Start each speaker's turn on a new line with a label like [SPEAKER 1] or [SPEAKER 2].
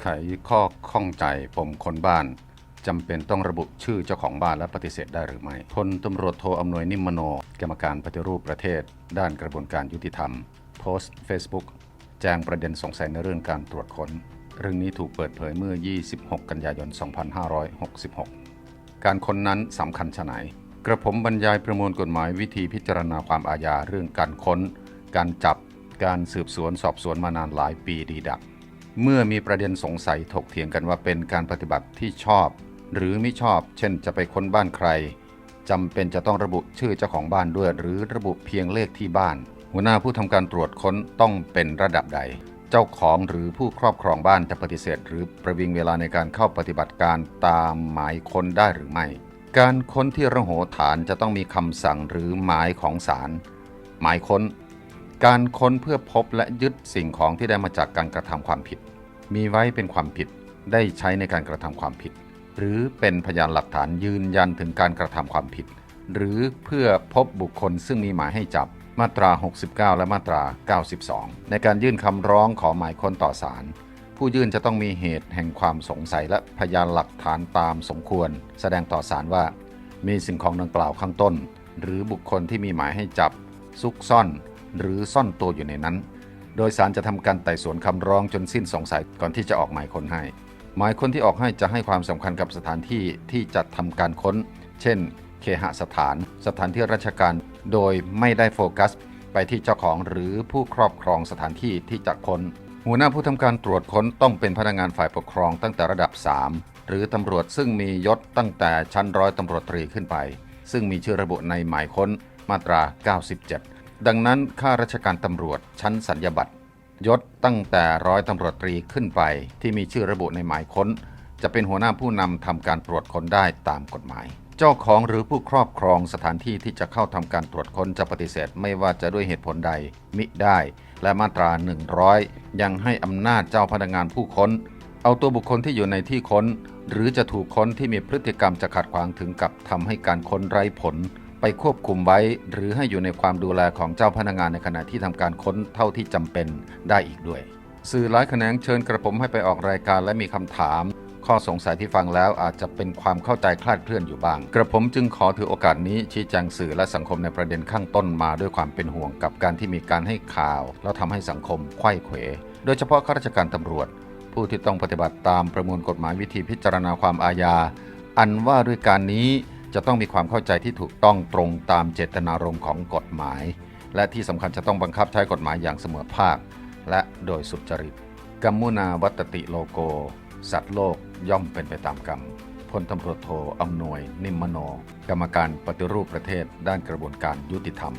[SPEAKER 1] ไขข้อข้องใจปมคนบ้านจำเป็นต้องระบุชื่อเจ้าของบ้านและปฏิเสธได้หรือไม่พลตำรวจโทอำนวยนิมมโน กรรมการปฏิรูปประเทศ ด้านกระบวนการยุติธรรม โพสต์ Facebook แจ้งประเด็นสงสัยในเรื่องการตรวจค้น เรื่องนี้ถูกเปิดเผยเมื่อ 26 กันยายน 2566 การค้นนั้นสำคัญชะไหน กระผมบรรยายประมวลกฎหมายวิธีพิจารณาความอาญาเรื่องการค้น การจับ การสืบสวนสอบสวนมานานหลายปีดีดัก เมื่อมีประเด็นสงสัยถกเถียงกันว่าเป็นการปฏิบัติที่ชอบ หรือไม่ชอบ เช่นจะไปค้นบ้านใครจำเป็นจะต้องระบุชื่อเจ้าของบ้านด้วย หรือระบุเพียงเลขที่บ้าน หัวหน้าผู้ทำการตรวจค้นต้องเป็นระดับใด เจ้าของหรือผู้ครอบครองบ้านจะปฏิเสธ หรือประวิงเวลาในการเข้าปฏิบัติการตามหมายค้นได้หรือไม่ การค้นที่ระโหฐานจะต้องมีคำสั่งหรือหมายของศาลหมายค้น การค้นเพื่อพบและยึดสิ่งของที่ได้มาจากการกระทำความผิด มีไว้เป็นความผิดได้ใช้ในการกระทำความผิด หรือเป็นพยานหลักฐานยืนยันถึงการกระทำความผิด หรือเพื่อพบบุคคลซึ่งมีหมายให้จับมาตรา 69 และมาตรา 92 ในการยื่นคำร้องขอหมายค้นต่อศาลผู้ยื่นจะต้องมีเหตุแห่งความสงสัยและพยานหลักฐานตามสมควร แสดงต่อศาลว่า มีสิ่งของดังกล่าวข้างต้น หรือบุคคลที่มีหมายให้จับ ซุกซ่อน หรือซ่อนตัวอยู่ในนั้น โดยศาลจะทำการไต่สวนคำร้องจนสิ้นสงสัยก่อนที่จะออกหมายค้นให้ หมายค้นที่ออกให้จะให้ความสำคัญกับสถานที่ที่จัดทำการค้น เช่น เคหสถาน สถานที่ราชการ โดยไม่ได้โฟกัส ไปที่เจ้าของหรือผู้ครอบครองสถานที่ที่จะค้น หัวหน้าผู้ทำการตรวจค้นต้องเป็นพนักงานฝ่ายปกครองตั้งแต่ระดับ 3 หรือตำรวจซึ่งมียศตั้งแต่ชั้นร้อยตำรวจตรีขึ้นไป ซึ่งมีชื่อระบุในหมายค้นมาตรา 97 ดังนั้นข้าราชการตำรวจชั้นสัญญบัตรยศตั้งแต่ร้อยตำรวจตรีขึ้นไปที่มีชื่อระบุในหมายค้น จะเป็นหัวหน้าผู้นำทำการตรวจค้นได้ตามกฎหมาย เจ้าของหรือผู้ครอบครองสถานที่ที่จะเข้าทำการตรวจค้นจะปฏิเสธไม่ว่าจะด้วยเหตุผลใดมิได้ และมาตรา 100 ยังให้อำนาจเจ้าพนักงานผู้ค้น เอาตัวบุคคลที่อยู่ในที่ค้น หรือจะถูกค้นที่มีพฤติกรรมจะขัดขวางถึงกับทำให้การค้นไร้ผล ไปควบคุมไว้ หรือให้อยู่ในความดูแลของเจ้าพนักงานในขณะที่ทำการค้นเท่าที่จำเป็นได้อีกด้วย สื่อหลายแขนงเชิญกระผมให้ไปออกรายการและมีคำถาม ข้อสงสัยที่ฟังแล้วอาจจะเป็นความเข้าใจคลาดเคลื่อนอยู่บ้าง กระผมจึงขอถือโอกาสนี้ชี้แจงสื่อและสังคมในประเด็นข้างต้นมาด้วยความเป็นห่วงกับการที่มีการให้ข่าว แล้วทำให้สังคมไขว้เขวโดยเฉพาะข้าราชการตำรวจ ผู้ที่ต้องปฏิบัติตามประมวลกฎหมายวิธีพิจารณาความอาญาอันว่าด้วยการนี้ จะต้องมีความเข้าใจที่ถูกต้องตรงตามเจตนารมณ์ของกฎหมาย และที่สำคัญจะต้องบังคับใช้กฎหมายอย่างเสมอภาค และโดยสุจริตกัมมุนาวัตติโลโก สัตว์โลกย่อมเป็นไปตามกรรมพลตำรวจโทอำนวย นิมมโน กรรมการปฏิรูปประเทศด้านกระบวนการยุติธรรม